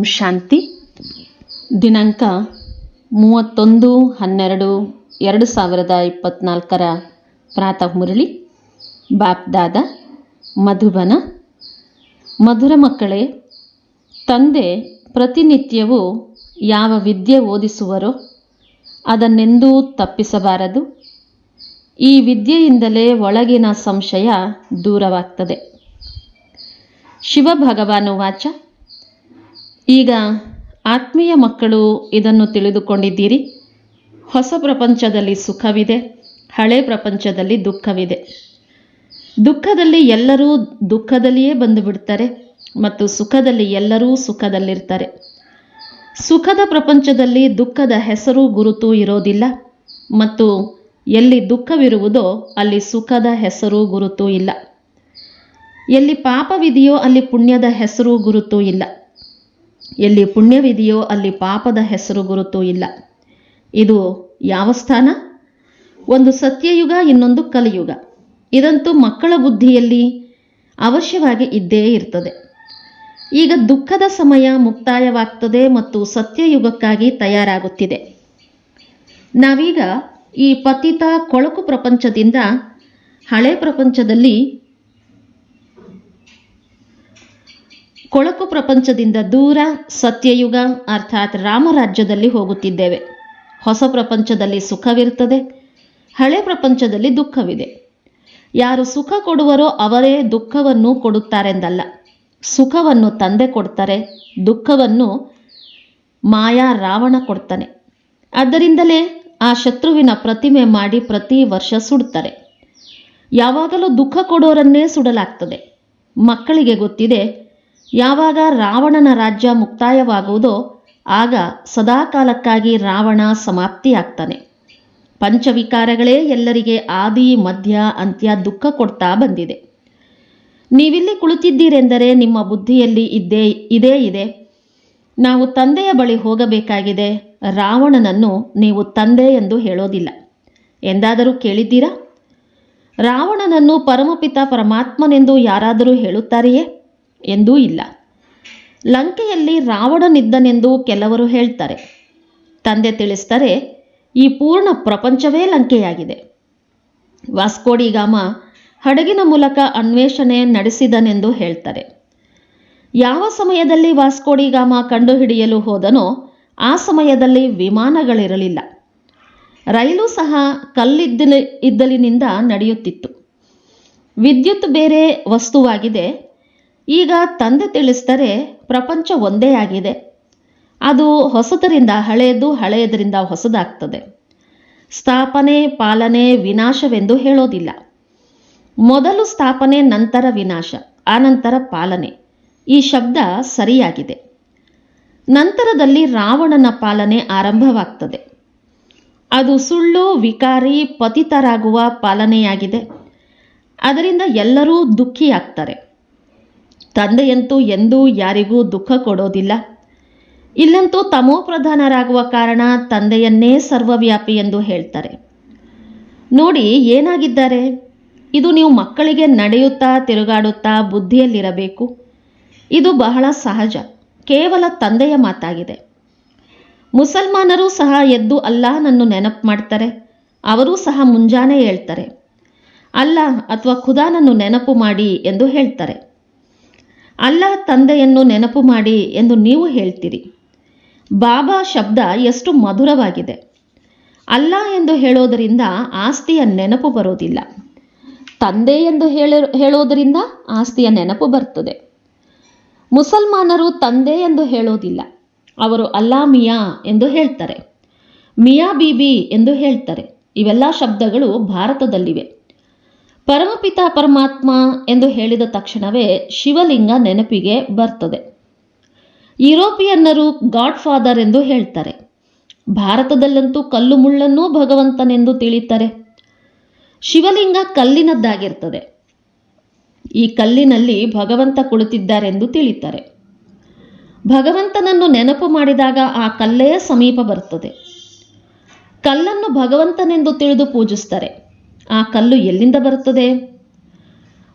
ಓಂ ಶಾಂತಿ. ದಿನಾಂಕ ಮೂವತ್ತೊಂದು ಹನ್ನೆರಡು ಎರಡು ಸಾವಿರದ ಇಪ್ಪತ್ತ್ನಾಲ್ಕರ ಪ್ರಾತಃ ಮುರಳಿ. ಬಾಪ್ದಾದ ಮಧುಬನ. ಮಧುರ ಮಕ್ಕಳೇ, ತಂದೆ ಪ್ರತಿನಿತ್ಯವೂ ಯಾವ ವಿದ್ಯೆ ಓದಿಸುವರೋ ಅದನ್ನೆಂದೂ ತಪ್ಪಿಸಬಾರದು. ಈ ವಿದ್ಯೆಯಿಂದಲೇ ಒಳಗಿನ ಸಂಶಯ ದೂರವಾಗ್ತದೆ. ಶಿವ ಭಗವಾನು ವಾಚ. ಈಗ ಆತ್ಮೀಯ ಮಕ್ಕಳು ಇದನ್ನು ತಿಳಿದುಕೊಂಡಿದ್ದೀರಿ. ಹೊಸ ಪ್ರಪಂಚದಲ್ಲಿ ಸುಖವಿದೆ, ಹಳೆ ಪ್ರಪಂಚದಲ್ಲಿ ದುಃಖವಿದೆ. ದುಃಖದಲ್ಲಿ ಎಲ್ಲರೂ ದುಃಖದಲ್ಲಿಯೇ ಬಂದು ಬಿಡ್ತಾರೆ ಮತ್ತು ಸುಖದಲ್ಲಿ ಎಲ್ಲರೂ ಸುಖದಲ್ಲಿರ್ತಾರೆ. ಸುಖದ ಪ್ರಪಂಚದಲ್ಲಿ ದುಃಖದ ಹೆಸರು ಗುರುತು ಇರೋದಿಲ್ಲ ಮತ್ತು ಎಲ್ಲಿ ದುಃಖವಿರುವುದೋ ಅಲ್ಲಿ ಸುಖದ ಹೆಸರು ಗುರುತು ಇಲ್ಲ. ಎಲ್ಲಿ ಪಾಪವಿದೆಯೋ ಅಲ್ಲಿ ಪುಣ್ಯದ ಹೆಸರು ಗುರುತು ಇಲ್ಲ. ಎಲ್ಲಿ ಪುಣ್ಯವಿದೆಯೋ ಅಲ್ಲಿ ಪಾಪದ ಹೆಸರು ಗುರುತು ಇಲ್ಲ. ಇದು ಯಾವ ಸ್ಥಾನ? ಒಂದು ಸತ್ಯಯುಗ, ಇನ್ನೊಂದು ಕಲಿಯುಗ. ಇದಂತೂ ಮಕ್ಕಳ ಬುದ್ಧಿಯಲ್ಲಿ ಅವಶ್ಯವಾಗಿ ಇದ್ದೇ ಇರ್ತದೆ. ಈಗ ದುಃಖದ ಸಮಯ ಮುಕ್ತಾಯವಾಗ್ತದೆ ಮತ್ತು ಸತ್ಯಯುಗಕ್ಕಾಗಿ ತಯಾರಾಗುತ್ತಿದೆ. ನಾವೀಗ ಈ ಪತಿತ ಕೊಳಕು ಪ್ರಪಂಚದಿಂದ ಹಳೆ ಪ್ರಪಂಚದಲ್ಲಿ ಕೊಳಕು ಪ್ರಪಂಚದಿಂದ ದೂರ ಸತ್ಯಯುಗ, ಅರ್ಥಾತ್ ರಾಮರಾಜ್ಯದಲ್ಲಿ ಹೋಗುತ್ತಿದ್ದೇವೆ. ಹೊಸ ಪ್ರಪಂಚದಲ್ಲಿ ಸುಖವಿರುತ್ತದೆ, ಹಳೆ ಪ್ರಪಂಚದಲ್ಲಿ ದುಃಖವಿದೆ. ಯಾರು ಸುಖ ಕೊಡುವರೋ ಅವರೇ ದುಃಖವನ್ನು ಕೊಡುತ್ತಾರೆಂದಲ್ಲ. ಸುಖವನ್ನು ತಂದೆ ಕೊಡ್ತಾರೆ, ದುಃಖವನ್ನು ಮಾಯಾ ರಾವಣ ಕೊಡ್ತಾನೆ. ಆದ್ದರಿಂದಲೇ ಆ ಶತ್ರುವಿನ ಪ್ರತಿಮೆ ಮಾಡಿ ಪ್ರತಿ ವರ್ಷ ಸುಡ್ತಾರೆ. ಯಾವಾಗಲೂ ದುಃಖ ಕೊಡೋರನ್ನೇ ಸುಡಲಾಗ್ತದೆ. ಮಕ್ಕಳಿಗೆ ಗೊತ್ತಿದೆ ಯಾವಾಗ ರಾವಣನ ರಾಜ್ಯ ಮುಕ್ತಾಯವಾಗುವುದೋ ಆಗ ಸದಾಕಾಲಕ್ಕಾಗಿ ರಾವಣ ಸಮಾಪ್ತಿಯಾಗ್ತಾನೆ. ಪಂಚವಿಕಾರಗಳೇ ಎಲ್ಲರಿಗೆ ಆದಿ, ಮಧ್ಯ, ಅಂತ್ಯ ದುಃಖ ಕೊಡ್ತಾ ಬಂದಿದೆ. ನೀವಿಲ್ಲಿ ಕುಳಿತಿದ್ದೀರೆಂದರೆ ನಿಮ್ಮ ಬುದ್ಧಿಯಲ್ಲಿ ಇದ್ದೇ, ಇದೇ ಇದೆ. ನಾವು ತಂದೆಯ ಬಳಿ ಹೋಗಬೇಕಾಗಿದೆ. ರಾವಣನನ್ನು ನೀವು ತಂದೆ ಎಂದು ಹೇಳೋದಿಲ್ಲ. ಎಂದಾದರೂ ಕೇಳಿದ್ದೀರಾ? ರಾವಣನನ್ನು ಪರಮಪಿತ ಪರಮಾತ್ಮನೆಂದು ಯಾರಾದರೂ ಹೇಳುತ್ತಾರೆಯೇ? ಎಂದೂ ಇಲ್ಲ. ಲಂಕೆಯಲ್ಲಿ ರಾವಣನಿದ್ದನೆಂದು ಕೆಲವರು ಹೇಳ್ತಾರೆ. ತಂದೆ ತಿಳಿಸ್ತಾರೆ ಈ ಪೂರ್ಣ ಪ್ರಪಂಚವೇ ಲಂಕೆಯಾಗಿದೆ. ವಾಸ್ಕೋಡಿಗಾಮ ಹಡಗಿನ ಮೂಲಕ ಅನ್ವೇಷಣೆ ನಡೆಸಿದನೆಂದು ಹೇಳ್ತಾರೆ. ಯಾವ ಸಮಯದಲ್ಲಿ ವಾಸ್ಕೋಡಿಗಾಮ ಕಂಡುಹಿಡಿಯಲು ಹೋದನೋ ಆ ಸಮಯದಲ್ಲಿ ವಿಮಾನಗಳಿರಲಿಲ್ಲ. ರೈಲು ಸಹ ಕಲ್ಲಿದ್ದಲಿನಿಂದ ನಡೆಯುತ್ತಿತ್ತು. ವಿದ್ಯುತ್ ಬೇರೆ ವಸ್ತುವಾಗಿದೆ. ಈಗ ತಂದೆ ತಿಳಿಸ್ತಾರೆ ಪ್ರಪಂಚ ಒಂದೇ ಆಗಿದೆ. ಅದು ಹೊಸದರಿಂದ ಹಳೆಯದು, ಹಳೆಯದರಿಂದ ಹೊಸದಾಗ್ತದೆ. ಸ್ಥಾಪನೆ, ಪಾಲನೆ, ವಿನಾಶವೆಂದು ಹೇಳೋದಿಲ್ಲ. ಮೊದಲು ಸ್ಥಾಪನೆ, ನಂತರ ವಿನಾಶ ಆನಂತರ ಪಾಲನೆ. ಈ ಶಬ್ದ ಸರಿಯಾಗಿದೆ. ನಂತರದಲ್ಲಿ ರಾವಣನ ಪಾಲನೆ ಆರಂಭವಾಗ್ತದೆ. ಅದು ಸುಳ್ಳು, ವಿಕಾರಿ, ಪತಿತರಾಗುವ ಪಾಲನೆಯಾಗಿದೆ. ಅದರಿಂದ ಎಲ್ಲರೂ ದುಃಖಿಯಾಗ್ತಾರೆ. ತಂದೆಯಂತೂ ಎಂದೂ ಯಾರಿಗೂ ದುಃಖ ಕೊಡೋದಿಲ್ಲ. ಇಲ್ಲಂತೂ ತಮೋಪ್ರಧಾನರಾಗುವ ಕಾರಣ ತಂದೆಯನ್ನೇ ಸರ್ವವ್ಯಾಪಿ ಎಂದು ಹೇಳ್ತಾರೆ. ನೋಡಿ, ಏನಾಗಿದ್ದಾರೆ? ಇದು ನೀವು ಮಕ್ಕಳಿಗೆ ನಡೆಯುತ್ತಾ, ತಿರುಗಾಡುತ್ತಾ ಬುದ್ಧಿಯಲ್ಲಿರಬೇಕು. ಇದು ಬಹಳ ಸಹಜ, ಕೇವಲ ತಂದೆಯ ಮಾತಾಗಿದೆ. ಮುಸಲ್ಮಾನರು ಸಹ ಎದ್ದು ಅಲ್ಲಾಹನನ್ನು ನೆನಪು ಮಾಡ್ತಾರೆ, ಅವರೂ ಸಹ ಮುಂಜಾನೆ ಹೇಳ್ತಾರೆ. ಅಲ್ಲ ಅಥವಾ ಖುದಾನನ್ನು ನೆನಪು ಮಾಡಿ ಎಂದು ಹೇಳ್ತಾರೆ. ಅಲ್ಲಾಹ್ ತಂದೆಯನ್ನು ನೆನಪು ಮಾಡಿ ಎಂದು ನೀವು ಹೇಳ್ತೀರಿ. ಬಾಬಾ ಶಬ್ದ ಎಷ್ಟು ಮಧುರವಾಗಿದೆ. ಅಲ್ಲ ಎಂದು ಹೇಳೋದರಿಂದ ಆಸ್ತಿಯ ನೆನಪು ಬರೋದಿಲ್ಲ. ತಂದೆ ಎಂದು ಹೇಳಿ, ಹೇಳೋದರಿಂದ ಆಸ್ತಿಯ ನೆನಪು ಬರ್ತದೆ. ಮುಸಲ್ಮಾನರು ತಂದೆ ಎಂದು ಹೇಳೋದಿಲ್ಲ. ಅವರು ಅಲ್ಲಾ ಮಿಯಾ ಎಂದು ಹೇಳ್ತಾರೆ. ಮಿಯಾ ಬೀಬಿ ಎಂದು ಹೇಳ್ತಾರೆ. ಇವೆಲ್ಲ ಶಬ್ದಗಳು ಭಾರತದಲ್ಲಿವೆ. ಪರಮಪಿತ ಪರಮಾತ್ಮ ಎಂದು ಹೇಳಿದ ತಕ್ಷಣವೇ ಶಿವಲಿಂಗ ನೆನಪಿಗೆ ಬರ್ತದೆ. ಯುರೋಪಿಯನ್ನರು ಗಾಡ್ ಫಾದರ್ ಎಂದು ಹೇಳ್ತಾರೆ. ಭಾರತದಲ್ಲಂತೂ ಕಲ್ಲು ಮುಳ್ಳನ್ನೂ ಭಗವಂತನೆಂದು ತಿಳಿತಾರೆ. ಶಿವಲಿಂಗ ಕಲ್ಲಿನದ್ದಾಗಿರ್ತದೆ. ಈ ಕಲ್ಲಿನಲ್ಲಿ ಭಗವಂತ ಕುಳಿತಿದ್ದಾರೆಂದು ತಿಳಿತಾರೆ. ಭಗವಂತನನ್ನು ನೆನಪು ಮಾಡಿದಾಗ ಆ ಕಲ್ಲೇ ಸಮೀಪ ಬರ್ತದೆ. ಕಲ್ಲನ್ನು ಭಗವಂತನೆಂದು ತಿಳಿದು ಪೂಜಿಸ್ತಾರೆ. ಆ ಕಲ್ಲು ಎಲ್ಲಿಂದ ಬರುತ್ತದೆ?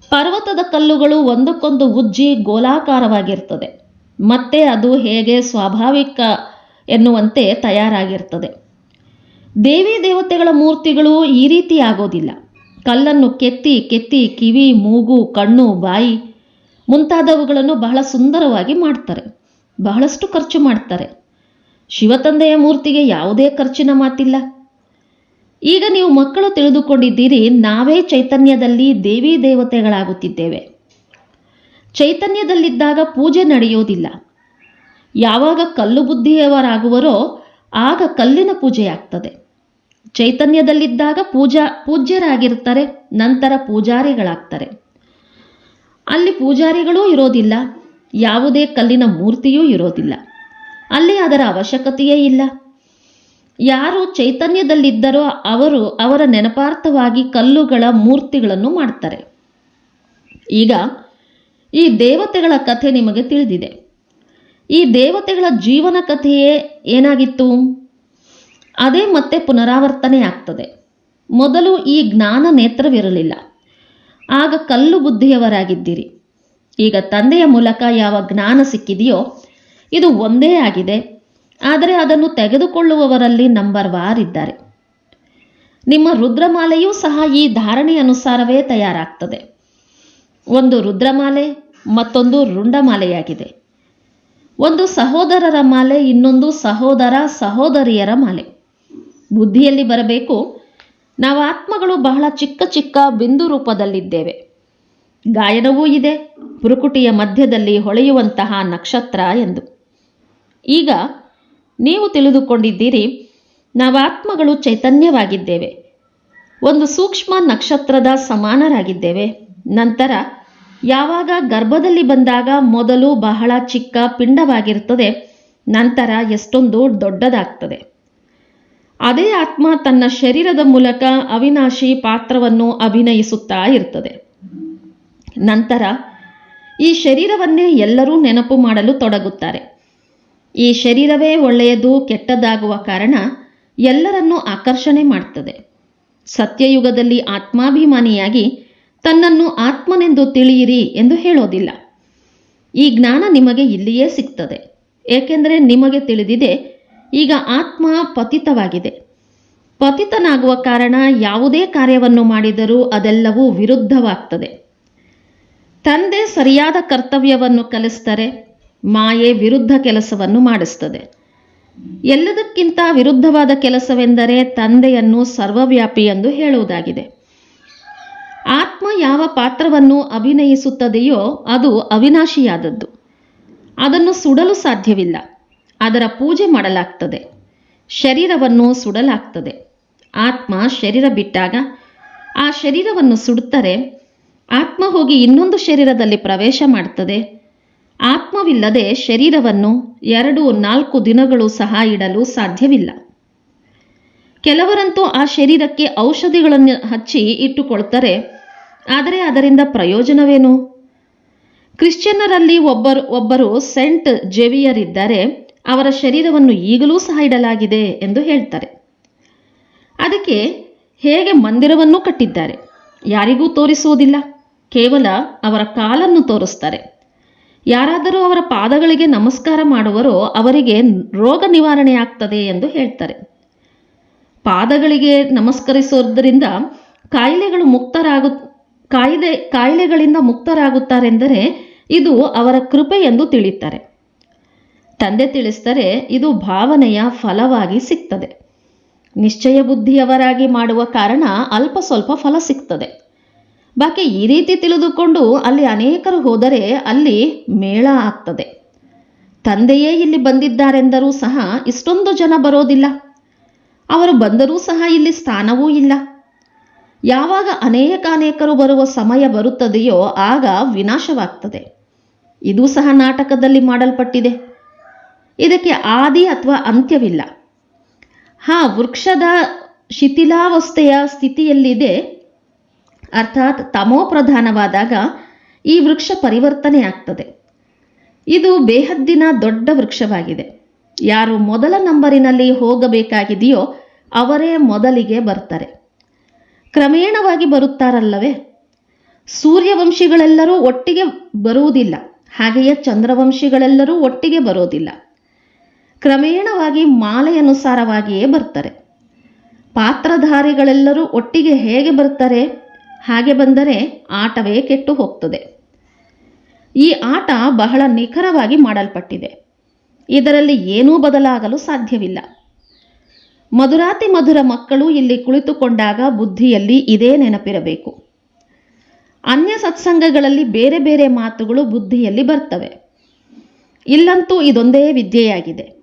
ಪರ್ವತದ ಕಲ್ಲುಗಳು ಒಂದಕ್ಕೊಂದು ಉಜ್ಜಿ ಗೋಲಾಕಾರವಾಗಿರ್ತದೆ. ಮತ್ತೆ ಅದು ಹೇಗೆ ಸ್ವಾಭಾವಿಕ ಎನ್ನುವಂತೆ ತಯಾರಾಗಿರ್ತದೆ. ದೇವಿ ದೇವತೆಗಳ ಮೂರ್ತಿಗಳು ಈ ರೀತಿ ಆಗೋದಿಲ್ಲ. ಕಲ್ಲನ್ನು ಕೆತ್ತಿ ಕೆತ್ತಿ ಕಿವಿ, ಮೂಗು, ಕಣ್ಣು, ಬಾಯಿ ಮುಂತಾದವುಗಳನ್ನು ಬಹಳ ಸುಂದರವಾಗಿ ಮಾಡ್ತಾರೆ. ಬಹಳಷ್ಟು ಖರ್ಚು ಮಾಡ್ತಾರೆ. ಶಿವತಂದೆಯ ಮೂರ್ತಿಗೆ ಯಾವುದೇ ಖರ್ಚಿನ ಮಾತಿಲ್ಲ. ಈಗ ನೀವು ಮಕ್ಕಳು ತಿಳಿದುಕೊಂಡಿದ್ದೀರಿ, ನಾವೇ ಚೈತನ್ಯದಲ್ಲಿ ದೇವಿ ದೇವತೆಗಳಾಗುತ್ತಿದ್ದೇವೆ. ಚೈತನ್ಯದಲ್ಲಿದ್ದಾಗ ಪೂಜೆ ನಡೆಯೋದಿಲ್ಲ ಯಾವಾಗ ಕಲ್ಲು ಬುದ್ಧಿಯವರಾಗುವರೋ ಆಗ ಕಲ್ಲಿನ ಪೂಜೆಯಾಗ್ತದೆ. ಚೈತನ್ಯದಲ್ಲಿದ್ದಾಗ ಪೂಜಾ ಪೂಜ್ಯರಾಗಿರ್ತಾರೆ ನಂತರ ಪೂಜಾರಿಗಳಾಗ್ತಾರೆ. ಅಲ್ಲಿ ಪೂಜಾರಿಗಳೂ ಇರೋದಿಲ್ಲ, ಯಾವುದೇ ಕಲ್ಲಿನ ಮೂರ್ತಿಯೂ ಇರೋದಿಲ್ಲ. ಅಲ್ಲಿ ಅದರ ಅವಶ್ಯಕತೆಯೇ ಇಲ್ಲ. ಯಾರು ಚೈತನ್ಯದಲ್ಲಿದ್ದರೋ ಅವರು ಅವರ ನೆನಪಾರ್ಥವಾಗಿ ಕಲ್ಲುಗಳ ಮೂರ್ತಿಗಳನ್ನು ಮಾಡ್ತಾರೆ. ಈಗ ಈ ದೇವತೆಗಳ ಕಥೆ ನಿಮಗೆ ತಿಳಿದಿದೆ. ಈ ದೇವತೆಗಳ ಜೀವನ ಕಥೆಯೇ ಏನಾಗಿತ್ತು? ಅದೇ ಮತ್ತೆ ಪುನರಾವರ್ತನೆ ಆಗ್ತದೆ. ಮೊದಲು ಈ ಜ್ಞಾನ ನೇತ್ರವಿರಲಿಲ್ಲ. ಆಗ ಕಲ್ಲು ಬುದ್ಧಿಯವರಾಗಿದ್ದೀರಿ. ಈಗ ತಂದೆಯ ಮೂಲಕ ಯಾವ ಜ್ಞಾನ ಸಿಕ್ಕಿದೆಯೋ ಇದು ಒಂದೇ ಆಗಿದೆ. ಆದರೆ ಅದನ್ನು ತೆಗೆದುಕೊಳ್ಳುವವರಲ್ಲಿ ನಂಬರ್ ವಾರ್ ಇದ್ದಾರೆ. ನಿಮ್ಮ ರುದ್ರಮಾಲೆಯೂ ಸಹ ಈ ಧಾರಣೆ ಅನುಸಾರವೇ ತಯಾರಾಗ್ತದೆ. ಒಂದು ರುದ್ರಮಾಲೆ, ಮತ್ತೊಂದು ರುಂಡಮಾಲೆಯಾಗಿದೆ. ಒಂದು ಸಹೋದರರ ಮಾಲೆ, ಇನ್ನೊಂದು ಸಹೋದರ ಸಹೋದರಿಯರ ಮಾಲೆ. ಬುದ್ಧಿಯಲ್ಲಿ ಬರಬೇಕು, ನಾವು ಆತ್ಮಗಳು ಬಹಳ ಚಿಕ್ಕ ಚಿಕ್ಕ ಬಿಂದು ರೂಪದಲ್ಲಿದ್ದೇವೆ. ಗಾಯನವೂ ಇದೆ, ಪುರುಕುಟಿಯ ಮಧ್ಯದಲ್ಲಿ ಹೊಳೆಯುವಂತಹ ನಕ್ಷತ್ರ ಎಂದು. ಈಗ ನೀವು ತಿಳಿದುಕೊಂಡಿದ್ದೀರಿ ನಾವು ಆತ್ಮಗಳು ಚೈತನ್ಯವಾಗಿದ್ದೇವೆ. ಒಂದು ಸೂಕ್ಷ್ಮ ನಕ್ಷತ್ರದ ಸಮಾನರಾಗಿದ್ದೇವೆ. ನಂತರ, ಯಾವಾಗ ಗರ್ಭದಲ್ಲಿ ಬಂದಾಗ ಮೊದಲು ಬಹಳ ಚಿಕ್ಕ ಪಿಂಡವಾಗಿರುತ್ತದೆ, ನಂತರ ಎಷ್ಟೊಂದು ದೊಡ್ಡದಾಗ್ತದೆ. ಅದೇ ಆತ್ಮ ತನ್ನ ಶರೀರದ ಮೂಲಕ ಅವಿನಾಶಿ ಪಾತ್ರವನ್ನು ಅಭಿನಯಿಸುತ್ತಾ ಇರ್ತದೆ. ನಂತರ, ಈ ಶರೀರವನ್ನೇ ಎಲ್ಲರೂ ನೆನಪು ಮಾಡಲು ತೊಡಗುತ್ತಾರೆ. ಈ ಶರೀರವೇ ಒಳ್ಳೆಯದು, ಕೆಟ್ಟದ್ದಾಗುವ ಕಾರಣ ಎಲ್ಲರನ್ನೂ ಆಕರ್ಷಣೆ ಮಾಡ್ತದೆ. ಸತ್ಯಯುಗದಲ್ಲಿ ಆತ್ಮಾಭಿಮಾನಿಯಾಗಿ ತನ್ನನ್ನು ಆತ್ಮನೆಂದು ತಿಳಿಯಿರಿ ಎಂದು ಹೇಳೋದಿಲ್ಲ. ಈ ಜ್ಞಾನ ನಿಮಗೆ ಇಲ್ಲಿಯೇ ಸಿಗ್ತದೆ. ಏಕೆಂದರೆ ನಿಮಗೆ ತಿಳಿದಿದೆ, ಈಗ ಆತ್ಮ ಪತಿತವಾಗಿದೆ. ಪತಿತನಾಗುವ ಕಾರಣ ಯಾವುದೇ ಕಾರ್ಯವನ್ನು ಮಾಡಿದರೂ ಅದೆಲ್ಲವೂ ವಿರುದ್ಧವಾಗ್ತದೆ. ತಂದೆ ಸರಿಯಾದ ಕರ್ತವ್ಯವನ್ನು ಕಲಿಸ್ತಾರೆ ಮಾಯೆ ವಿರುದ್ಧ ಕೆಲಸವನ್ನು ಮಾಡಿಸ್ತದೆ. ಎಲ್ಲದಕ್ಕಿಂತ ವಿರುದ್ಧವಾದ ಕೆಲಸವೆಂದರೆ ತಂದೆಯನ್ನು ಸರ್ವವ್ಯಾಪಿ ಎಂದು ಹೇಳುವುದಾಗಿದೆ. ಆತ್ಮ ಯಾವ ಪಾತ್ರವನ್ನು ಅಭಿನಯಿಸುತ್ತದೆಯೋ ಅದು ಅವಿನಾಶಿಯಾದದ್ದು. ಅದನ್ನು ಸುಡಲು ಸಾಧ್ಯವಿಲ್ಲ. ಅದರ ಪೂಜೆ ಮಾಡಲಾಗ್ತದೆ. ಶರೀರವನ್ನು ಸುಡಲಾಗ್ತದೆ. ಆತ್ಮ ಶರೀರ ಬಿಟ್ಟಾಗ ಆ ಶರೀರವನ್ನು ಸುಡುತ್ತಾರೆ. ಆತ್ಮ ಹೋಗಿ ಇನ್ನೊಂದು ಶರೀರದಲ್ಲಿ ಪ್ರವೇಶ ಮಾಡ್ತದೆ. ಆತ್ಮವಿಲ್ಲದೆ ಶರೀರವನ್ನು ಎರಡು ನಾಲ್ಕು ದಿನಗಳು ಸಹ ಇಡಲು ಸಾಧ್ಯವಿಲ್ಲ. ಕೆಲವರಂತೂ ಆ ಶರೀರಕ್ಕೆ ಔಷಧಿಗಳನ್ನು ಹಚ್ಚಿ ಇಟ್ಟುಕೊಳ್ತಾರೆ. ಆದರೆ ಅದರಿಂದ ಪ್ರಯೋಜನವೇನು? ಕ್ರಿಶ್ಚಿಯನ್ನರಲ್ಲಿ ಒಬ್ಬರು ಒಬ್ಬರು ಸೆಂಟ್ ಜೆವಿಯರ್ ಇದ್ದಾರೆ ಅವರ ಶರೀರವನ್ನು ಈಗಲೂ ಸಹ ಇಡಲಾಗಿದೆ ಎಂದು ಹೇಳ್ತಾರೆ. ಅದಕ್ಕೆ ಹೇಗೆ ಮಂದಿರವನ್ನು ಕಟ್ಟಿದ್ದಾರೆ? ಯಾರಿಗೂ ತೋರಿಸುವುದಿಲ್ಲ. ಕೇವಲ ಅವರ ಕಾಲನ್ನು ತೋರಿಸ್ತಾರೆ. ಯಾರಾದರೂ ಅವರ ಪಾದಗಳಿಗೆ ನಮಸ್ಕಾರ ಮಾಡುವರೋ ಅವರಿಗೆ ರೋಗ ನಿವಾರಣೆ ಆಗ್ತದೆ ಎಂದು ಹೇಳ್ತಾರೆ. ಪಾದಗಳಿಗೆ ನಮಸ್ಕರಿಸೋದ್ರಿಂದ ಕಾಯಿಲೆಗಳು ಮುಕ್ತರಾಗು, ಕಾಯಿಲೆ, ಕಾಯಿಲೆಗಳಿಂದ ಮುಕ್ತರಾಗುತ್ತಾರೆಂದರೆ ಇದು ಅವರ ಕೃಪೆ ಎಂದು ತಿಳಿತಾರೆ ತಂದೆ ತಿಳಿಸ್ತಾರೆ ಇದು ಭಾವನೆಯ ಫಲವಾಗಿ ಸಿಗ್ತದೆ. ನಿಶ್ಚಯ ಬುದ್ಧಿಯವರಾಗಿ ಮಾಡುವ ಕಾರಣ ಅಲ್ಪ ಸ್ವಲ್ಪ ಫಲ ಸಿಗ್ತದೆ. ಬಾಕಿ ಈ ರೀತಿ ತಿಳಿದುಕೊಂಡು ಅಲ್ಲಿ ಅನೇಕರು ಹೋದರೆ ಅಲ್ಲಿ ಮೇಳ ಆಗ್ತದೆ. ತಂದೆಯೇ ಇಲ್ಲಿ ಬಂದಿದ್ದಾರೆಂದರೂ ಸಹ ಇಷ್ಟೊಂದು ಜನ ಬರೋದಿಲ್ಲ. ಅವರು ಬಂದರೂ ಸಹ ಇಲ್ಲಿ ಸ್ಥಾನವೂ ಇಲ್ಲ. ಯಾವಾಗ ಅನೇಕ ಅನೇಕರು ಬರುವ ಸಮಯ ಬರುತ್ತದೆಯೋ ಆಗ ವಿನಾಶವಾಗ್ತದೆ. ಇದು ಸಹ ನಾಟಕದಲ್ಲಿ ಮಾಡಲ್ಪಟ್ಟಿದೆ. ಇದಕ್ಕೆ ಆದಿ ಅಥವಾ ಅಂತ್ಯವಿಲ್ಲ. ಹಾ, ವೃಕ್ಷದ ಶಿಥಿಲಾವಸ್ಥೆಯ ಸ್ಥಿತಿಯಲ್ಲಿದೆ. ಅರ್ಥಾತ್ ತಮೋ ಪ್ರಧಾನವಾದಾಗ ಈ ವೃಕ್ಷ ಪರಿವರ್ತನೆ ಆಗ್ತದೆ. ಇದು ಬೇಹದ್ದಿನ ದೊಡ್ಡ ವೃಕ್ಷವಾಗಿದೆ. ಯಾರು ಮೊದಲ ನಂಬರಿನಲ್ಲಿ ಹೋಗಬೇಕಾಗಿದೆಯೋ ಅವರೇ ಮೊದಲಿಗೆ ಬರ್ತಾರೆ. ಕ್ರಮೇಣವಾಗಿ ಬರುತ್ತಾರಲ್ಲವೇ? ಸೂರ್ಯವಂಶಿಗಳೆಲ್ಲರೂ ಒಟ್ಟಿಗೆ ಬರುವುದಿಲ್ಲ. ಹಾಗೆಯೇ ಚಂದ್ರವಂಶಿಗಳೆಲ್ಲರೂ ಒಟ್ಟಿಗೆ ಬರೋದಿಲ್ಲ ಕ್ರಮೇಣವಾಗಿ ಮಾಲೆಯನುಸಾರವಾಗಿಯೇ ಬರ್ತಾರೆ. ಪಾತ್ರಧಾರಿಗಳೆಲ್ಲರೂ ಒಟ್ಟಿಗೆ ಹೇಗೆ ಬರ್ತಾರೆ? ಹಾಗೆ ಬಂದರೆ ಆಟವೇ ಕೆಟ್ಟು ಹೋಗ್ತದೆ. ಈ ಆಟ ಬಹಳ ನಿಖರವಾಗಿ ಮಾಡಲ್ಪಟ್ಟಿದೆ. ಇದರಲ್ಲಿ ಏನೂ ಬದಲಾಗಲು ಸಾಧ್ಯವಿಲ್ಲ. ಮಧುರಾತಿ ಮಧುರ ಮಕ್ಕಳು ಇಲ್ಲಿ ಕುಳಿತುಕೊಂಡಾಗ ಬುದ್ಧಿಯಲ್ಲಿ ಇದೇ ನೆನಪಿರಬೇಕು. ಅನ್ಯ ಸತ್ಸಂಗಗಳಲ್ಲಿ ಬೇರೆ ಬೇರೆ ಮಾತುಗಳು ಬುದ್ಧಿಯಲ್ಲಿ ಬರ್ತವೆ. ಇಲ್ಲಂತೂ ಇದೊಂದೇ ವಿದ್ಯೆಯಾಗಿದೆ.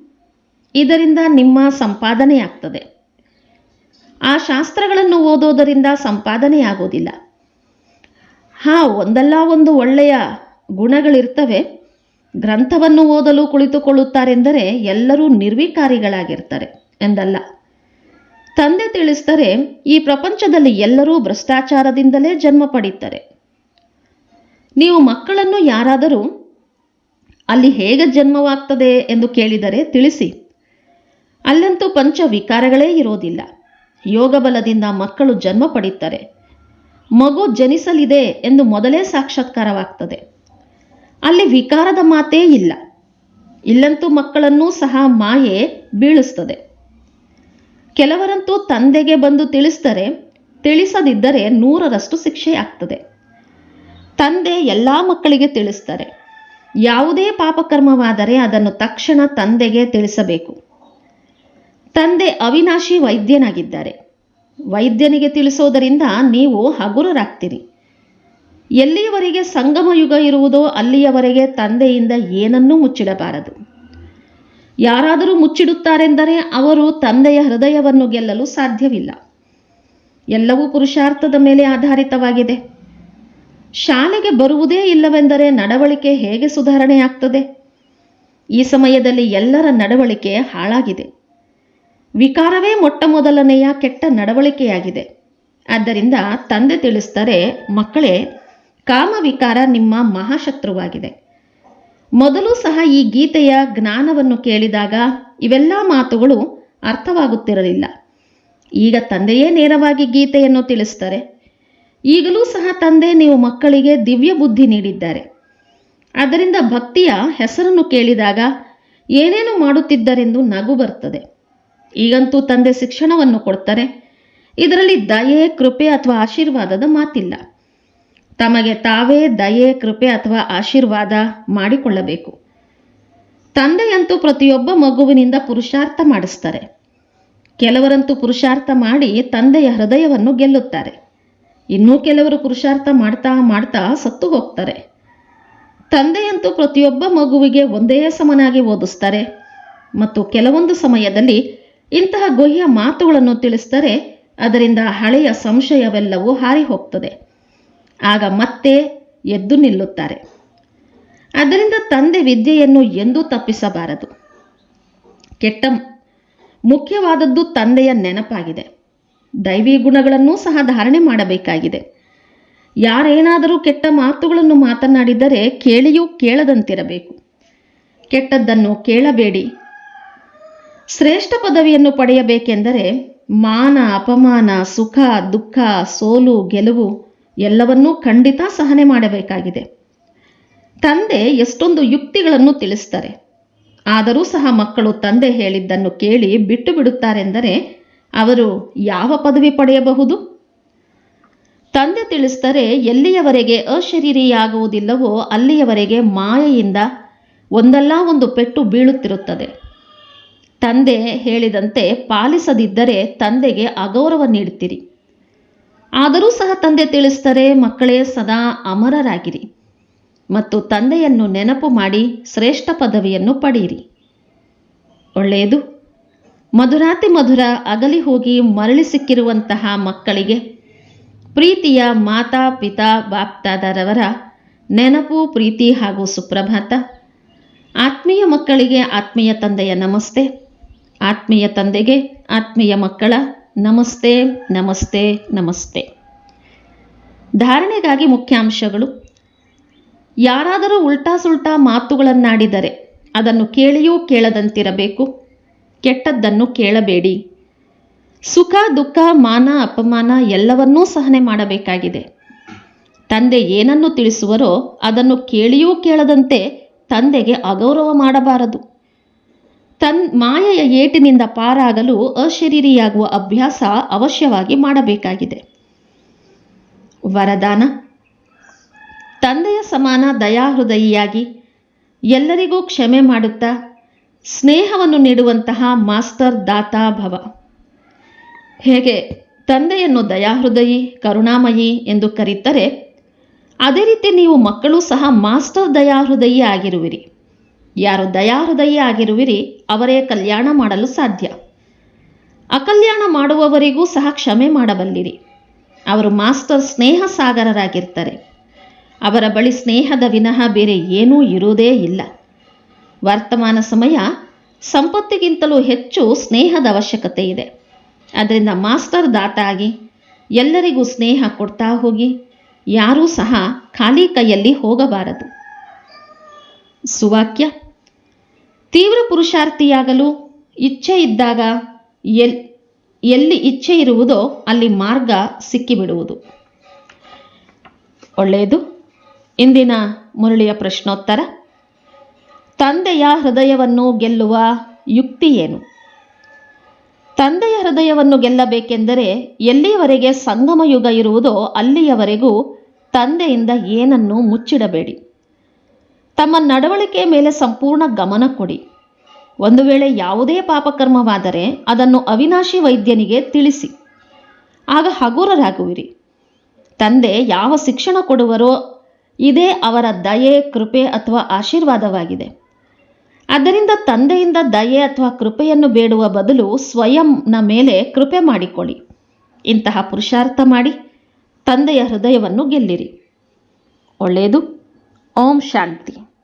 ಇದರಿಂದ ನಿಮ್ಮ ಸಂಪಾದನೆಯಾಗ್ತದೆ. ಆ ಶಾಸ್ತ್ರಗಳನ್ನು ಓದೋದರಿಂದ ಸಂಪಾದನೆಯಾಗೋದಿಲ್ಲ. ಹಾ, ಒಂದಲ್ಲ ಒಂದು ಒಳ್ಳೆಯ ಗುಣಗಳಿರ್ತವೆ. ಗ್ರಂಥವನ್ನು ಓದಲು ಕುಳಿತುಕೊಳ್ಳುತ್ತಾರೆಂದರೆ ಎಲ್ಲರೂ ನಿರ್ವಿಕಾರಿಗಳಾಗಿರ್ತಾರೆ ಎಂದಲ್ಲ. ತಂದೆ ತಿಳಿಸ್ತಾರೆ ಈ ಪ್ರಪಂಚದಲ್ಲಿ ಎಲ್ಲರೂ ಭ್ರಷ್ಟಾಚಾರದಿಂದಲೇ ಜನ್ಮ ಪಡೀತಾರೆ. ನೀವು ಮಕ್ಕಳನ್ನು ಯಾರಾದರೂ ಅಲ್ಲಿ ಹೇಗೆ ಜನ್ಮವಾಗ್ತದೆ ಎಂದು ಕೇಳಿದರೆ ತಿಳಿಸಿ. ಅಲ್ಲಂತೂ ಪಂಚ ವಿಕಾರಗಳೇ ಇರೋದಿಲ್ಲ. ಯೋಗ ಬಲದಿಂದ ಮಕ್ಕಳು ಜನ್ಮ ಪಡೀತಾರೆ. ಮಗು ಜನಿಸಲಿದೆ ಎಂದು ಮೊದಲೇ ಸಾಕ್ಷಾತ್ಕಾರವಾಗ್ತದೆ. ಅಲ್ಲಿ ವಿಕಾರದ ಮಾತೇ ಇಲ್ಲ. ಇಲ್ಲಂತೂ ಮಕ್ಕಳನ್ನೂ ಸಹ ಮಾಯೆ ಬೀಳಿಸ್ತದೆ. ಕೆಲವರಂತೂ ತಂದೆಗೆ ಬಂದು ತಿಳಿಸ್ತಾರೆ, ತಿಳಿಸದಿದ್ದರೆ ನೂರರಷ್ಟು ಶಿಕ್ಷೆ ಆಗ್ತದೆ ತಂದೆ ಎಲ್ಲ ಮಕ್ಕಳಿಗೆ ತಿಳಿಸ್ತಾರೆ. ಯಾವುದೇ ಪಾಪಕರ್ಮವಾದರೆ ಅದನ್ನು ತಕ್ಷಣ ತಂದೆಗೆ ತಿಳಿಸಬೇಕು. ತಂದೆ ಅವಿನಾಶಿ ವೈದ್ಯನಾಗಿದ್ದಾರೆ. ವೈದ್ಯನಿಗೆ ತಿಳಿಸೋದರಿಂದ ನೀವು ಹಗುರರಾಗ್ತೀರಿ. ಎಲ್ಲಿಯವರೆಗೆ ಸಂಗಮ ಯುಗ ಇರುವುದೋ ಅಲ್ಲಿಯವರೆಗೆ ತಂದೆಯಿಂದ ಏನನ್ನೂ ಮುಚ್ಚಿಡಬಾರದು. ಯಾರಾದರೂ ಮುಚ್ಚಿಡುತ್ತಾರೆಂದರೆ ಅವರು ತಂದೆಯ ಹೃದಯವನ್ನು ಗೆಲ್ಲಲು ಸಾಧ್ಯವಿಲ್ಲ. ಎಲ್ಲವೂ ಪುರುಷಾರ್ಥದ ಮೇಲೆ ಆಧಾರಿತವಾಗಿದೆ. ಶಾಲೆಗೆ ಬರುವುದೇ ಇಲ್ಲವೆಂದರೆ ನಡವಳಿಕೆ ಹೇಗೆ ಸುಧಾರಣೆಯಾಗ್ತದೆ? ಈ ಸಮಯದಲ್ಲಿ ಎಲ್ಲರ ನಡವಳಿಕೆ ಹಾಳಾಗಿದೆ. ವಿಕಾರವೇ ಮೊಟ್ಟ ಮೊದಲನೆಯ ಕೆಟ್ಟ ನಡವಳಿಕೆಯಾಗಿದೆ. ಆದ್ದರಿಂದ ತಂದೆ ತಿಳಿಸ್ತಾರೆ ಮಕ್ಕಳೇ, ಕಾಮವಿಕಾರ ನಿಮ್ಮ ಮಹಾಶತ್ರುವಾಗಿದೆ. ಮೊದಲು ಸಹ ಈ ಗೀತೆಯ ಜ್ಞಾನವನ್ನು ಕೇಳಿದಾಗ ಇವೆಲ್ಲ ಮಾತುಗಳು ಅರ್ಥವಾಗುತ್ತಿರಲಿಲ್ಲ. ಈಗ ತಂದೆಯೇ ನೇರವಾಗಿ ಗೀತೆಯನ್ನು ತಿಳಿಸ್ತಾರೆ ಈಗಲೂ ಸಹ ತಂದೆ ನೀವು ಮಕ್ಕಳಿಗೆ ದಿವ್ಯ ಬುದ್ಧಿ ನೀಡಿದ್ದಾರೆ. ಅದರಿಂದ ಭಕ್ತಿಯ ಹೆಸರನ್ನು ಕೇಳಿದಾಗ ಏನೇನು ಮಾಡುತ್ತಿದ್ದರೆಂದು ನಗು ಬರ್ತದೆ ಈಗಂತೂ ತಂದೆ ಶಿಕ್ಷಣವನ್ನು ಕೊಡ್ತಾರೆ. ಇದರಲ್ಲಿ ದಯೆ, ಕೃಪೆ ಅಥವಾ ಆಶೀರ್ವಾದದ ಮಾತಿಲ್ಲ. ತಮಗೆ ತಾವೇ ದಯೆ, ಕೃಪೆ ಅಥವಾ ಆಶೀರ್ವಾದ ಮಾಡಿಕೊಳ್ಳಬೇಕು. ತಂದೆಯಂತೂ ಪ್ರತಿಯೊಬ್ಬ ಮಗುವಿನಿಂದ ಪುರುಷಾರ್ಥ ಮಾಡಿಸ್ತಾರೆ. ಕೆಲವರಂತೂ ಪುರುಷಾರ್ಥ ಮಾಡಿ ತಂದೆಯ ಹೃದಯವನ್ನು ಗೆಲ್ಲುತ್ತಾರೆ. ಇನ್ನೂ ಕೆಲವರು ಪುರುಷಾರ್ಥ ಮಾಡ್ತಾ ಮಾಡ್ತಾ ಸತ್ತು ಹೋಗ್ತಾರೆ. ತಂದೆಯಂತೂ ಪ್ರತಿಯೊಬ್ಬ ಮಗುವಿಗೆ ಒಂದೇ ಸಮನಾಗಿ ಓದಿಸ್ತಾರೆ. ಮತ್ತು ಕೆಲವೊಂದು ಸಮಯದಲ್ಲಿ ಇಂತಹ ಗುಹ್ಯ ಮಾತುಗಳನ್ನು ತಿಳಿಸಿದರೆ ಅದರಿಂದ ಹಳೆಯ ಸಂಶಯವೆಲ್ಲವೂ ಹಾರಿ ಹೋಗ್ತದೆ ಆಗ ಮತ್ತೆ ಎದ್ದು ನಿಲ್ಲುತ್ತಾರೆ. ಅದರಿಂದ ತಂದೆ ವಿದ್ಯೆಯನ್ನು ಎಂದೂ ತಪ್ಪಿಸಬಾರದು. ಕೆಟ್ಟ ಮುಖ್ಯವಾದದ್ದು ತಂದೆಯ ನೆನಪಾಗಿದೆ. ದೈವಿ ಗುಣಗಳನ್ನೂ ಸಹ ಧಾರಣೆ ಮಾಡಬೇಕಾಗಿದೆ. ಯಾರೇನಾದರೂ ಕೆಟ್ಟ ಮಾತುಗಳನ್ನು ಮಾತನಾಡಿದರೆ ಕೇಳಿಯೂ ಕೇಳದಂತಿರಬೇಕು. ಕೆಟ್ಟದ್ದನ್ನು ಕೇಳಬೇಡಿ. ಶ್ರೇಷ್ಠ ಪದವಿಯನ್ನು ಪಡೆಯಬೇಕೆಂದರೆ ಮಾನ, ಅಪಮಾನ, ಸುಖ, ದುಃಖ, ಸೋಲು, ಗೆಲುವು ಎಲ್ಲವನ್ನೂ ಖಂಡಿತ ಸಹನೆ ಮಾಡಬೇಕಾಗಿದೆ. ತಂದೆ ಎಷ್ಟೊಂದು ಯುಕ್ತಿಗಳನ್ನು ತಿಳಿಸ್ತಾರೆ. ಆದರೂ ಸಹ ಮಕ್ಕಳು ತಂದೆ ಹೇಳಿದ್ದನ್ನು ಕೇಳಿ ಬಿಟ್ಟು ಬಿಡುತ್ತಾರೆಂದರೆ ಅವರು ಯಾವ ಪದವಿ ಪಡೆಯಬಹುದು? ತಂದೆ ತಿಳಿಸ್ತಾರೆ, ಎಲ್ಲಿಯವರೆಗೆ ಅಶರೀರಿಯಾಗುವುದಿಲ್ಲವೋ ಅಲ್ಲಿಯವರೆಗೆ ಮಾಯೆಯಿಂದ ಒಂದಲ್ಲ ಒಂದು ಪೆಟ್ಟು ಬೀಳುತ್ತಿರುತ್ತದೆ. ತಂದೆ ಹೇಳಿದಂತೆ ಪಾಲಿಸದಿದ್ದರೆ ತಂದೆಗೆ ಅಗೌರವ ನೀಡುತ್ತೀರಿ. ಆದರೂ ಸಹ ತಂದೆ ತಿಳಿಸ್ತಾರೆ ಮಕ್ಕಳೇ ಸದಾ ಅಮರರಾಗಿರಿ ಮತ್ತು ತಂದೆಯನ್ನು ನೆನಪು ಮಾಡಿ ಶ್ರೇಷ್ಠ ಪದವಿಯನ್ನು ಪಡೆಯಿರಿ. ಒಳ್ಳೆಯದು. ಮಧುರಾತಿ ಮಧುರ ಅಗಲಿ ಹೋಗಿ ಮರಳಿ ಸಿಕ್ಕಿರುವಂತಹ ಮಕ್ಕಳಿಗೆ ಪ್ರೀತಿಯ ಮಾತಾ ಪಿತಾ ಬಾಪ್ತಾದರವರ ನೆನಪು, ಪ್ರೀತಿ ಹಾಗೂ ಸುಪ್ರಭಾತ. ಆತ್ಮೀಯ ಮಕ್ಕಳಿಗೆ ಆತ್ಮೀಯ ತಂದೆಯ ನಮಸ್ತೆ. ಆತ್ಮೀಯ ತಂದೆಗೆ, ಆತ್ಮೀಯ ಮಕ್ಕಳ, ನಮಸ್ತೆ ನಮಸ್ತೆ ನಮಸ್ತೆ. ಧಾರಣೆಗಾಗಿ ಮುಖ್ಯಾಂಶಗಳು. ಯಾರಾದರೂ ಉಲ್ಟಾ ಸುಲ್ಟಾ ಮಾತುಗಳನ್ನಾಡಿದರೆ ಅದನ್ನು ಕೇಳಿಯೂ ಕೇಳದಂತಿರಬೇಕು. ಕೆಟ್ಟದ್ದನ್ನು ಕೇಳಬೇಡಿ. ಸುಖ, ದುಃಖ, ಮಾನ, ಅಪಮಾನ ಎಲ್ಲವನ್ನೂ ಸಹನೆ ಮಾಡಬೇಕಾಗಿದೆ. ತಂದೆ ಏನನ್ನು ತಿಳಿಸುವರೋ ಅದನ್ನು ಕೇಳಿಯೂ ಕೇಳದಂತೆ ತಂದೆಗೆ ಅಗೌರವ ಮಾಡಬಾರದು. ತನ್ ಮಾಯೆಯ ಏಟಿನಿಂದ ಪಾರಾಗಲು ಅಶರೀರಿಯಾಗುವ ಅಭ್ಯಾಸ ಅವಶ್ಯವಾಗಿ ಮಾಡಬೇಕಾಗಿದೆ. ವರದಾನ. ತಂದೆಯ ಸಮಾನ ದಯಾಹೃದಯಿಯಾಗಿ ಎಲ್ಲರಿಗೂ ಕ್ಷಮೆ ಮಾಡುತ್ತಾ ಸ್ನೇಹವನ್ನು ನೀಡುವಂತಹ ಮಾಸ್ಟರ್ ದಾತಾ ಭವ. ಹೇಗೆ? ತಂದೆಯನ್ನು ದಯಾಹೃದಯಿ, ಕರುಣಾಮಯಿ ಎಂದು ಕರೀತಾರೆ, ಅದೇ ರೀತಿ ನೀವು ಮಕ್ಕಳು ಸಹ ಮಾಸ್ಟರ್ ದಯಾಹೃದಯಿ ಆಗಿರುವಿರಿ. ಯಾರು ದಯಾಹೃದಯಿ ಆಗಿರುವಿರಿ, ಅವರೇ ಕಲ್ಯಾಣ ಮಾಡಲು ಸಾಧ್ಯ. ಅಕಲ್ಯಾಣ ಮಾಡುವವರಿಗೂ ಸಹ ಕ್ಷಮೆ ಮಾಡಬಲ್ಲಿರಿ. ಅವರು ಮಾಸ್ಟರ್ ಸ್ನೇಹ ಸಾಗರರಾಗಿರ್ತಾರೆ ಅವರ ಬಳಿ ಸ್ನೇಹದ ವಿನಃ ಬೇರೆ ಏನೂ ಇರುವುದೇ ಇಲ್ಲ. ವರ್ತಮಾನ ಸಮಯ ಸಂಪತ್ತಿಗಿಂತಲೂ ಹೆಚ್ಚು ಸ್ನೇಹದ ಅವಶ್ಯಕತೆ ಇದೆ. ಅದರಿಂದ ಮಾಸ್ಟರ್ ದಾತ ಎಲ್ಲರಿಗೂ ಸ್ನೇಹ ಕೊಡ್ತಾ ಹೋಗಿ, ಯಾರೂ ಸಹ ಖಾಲಿ ಕೈಯಲ್ಲಿ ಹೋಗಬಾರದು. ಸುವಾಕ್ಯ. ತೀವ್ರ ಪುರುಷಾರ್ಥಿಯಾಗಲು ಇಚ್ಛೆ ಇದ್ದಾಗ ಎಲ್, ಎಲ್ಲಿ ಇಚ್ಛೆ ಇರುವುದೋ ಅಲ್ಲಿ ಮಾರ್ಗ ಸಿಕ್ಕಿಬಿಡುವುದು. ಒಳ್ಳೆಯದು. ಇಂದಿನ ಮುರಳಿಯ ಪ್ರಶ್ನೋತ್ತರ. ತಂದೆಯ ಹೃದಯವನ್ನು ಗೆಲ್ಲುವ ಯುಕ್ತಿ ಏನು? ತಂದೆಯ ಹೃದಯವನ್ನು ಗೆಲ್ಲಬೇಕೆಂದರೆ ಎಲ್ಲಿಯವರೆಗೆ ಸಂಗಮ ಯುಗ ಇರುವುದೋ ಅಲ್ಲಿಯವರೆಗೂ ತಂದೆಯಿಂದ ಏನನ್ನು ಮುಚ್ಚಿಡಬೇಡಿ. ತಮ್ಮ ನಡವಳಿಕೆಯ ಮೇಲೆ ಸಂಪೂರ್ಣ ಗಮನ ಕೊಡಿ. ಒಂದು ವೇಳೆ ಯಾವುದೇ ಪಾಪಕರ್ಮವಾದರೆ ಅದನ್ನು ಅವಿನಾಶಿ ವೈದ್ಯನಿಗೆ ತಿಳಿಸಿ. ಆಗ ಹಗುರರಾಗುವಿರಿ. ತಂದೆ ಯಾವ ಶಿಕ್ಷಣ ಕೊಡುವರೋ ಇದೇ ಅವರ ದಯೆ, ಕೃಪೆ ಅಥವಾ ಆಶೀರ್ವಾದವಾಗಿದೆ. ಆದ್ದರಿಂದ ತಂದೆಯಿಂದ ದಯೆ ಅಥವಾ ಕೃಪೆಯನ್ನು ಬೇಡುವ ಬದಲು ಸ್ವಯಂನ ಮೇಲೆ ಕೃಪೆ ಮಾಡಿಕೊಳ್ಳಿ. ಇಂತಹ ಪುರುಷಾರ್ಥ ಮಾಡಿ ತಂದೆಯ ಹೃದಯವನ್ನು ಗೆಲ್ಲಿರಿ. ಒಳ್ಳೆಯದು. ಓಂ ಶಾಂತಿ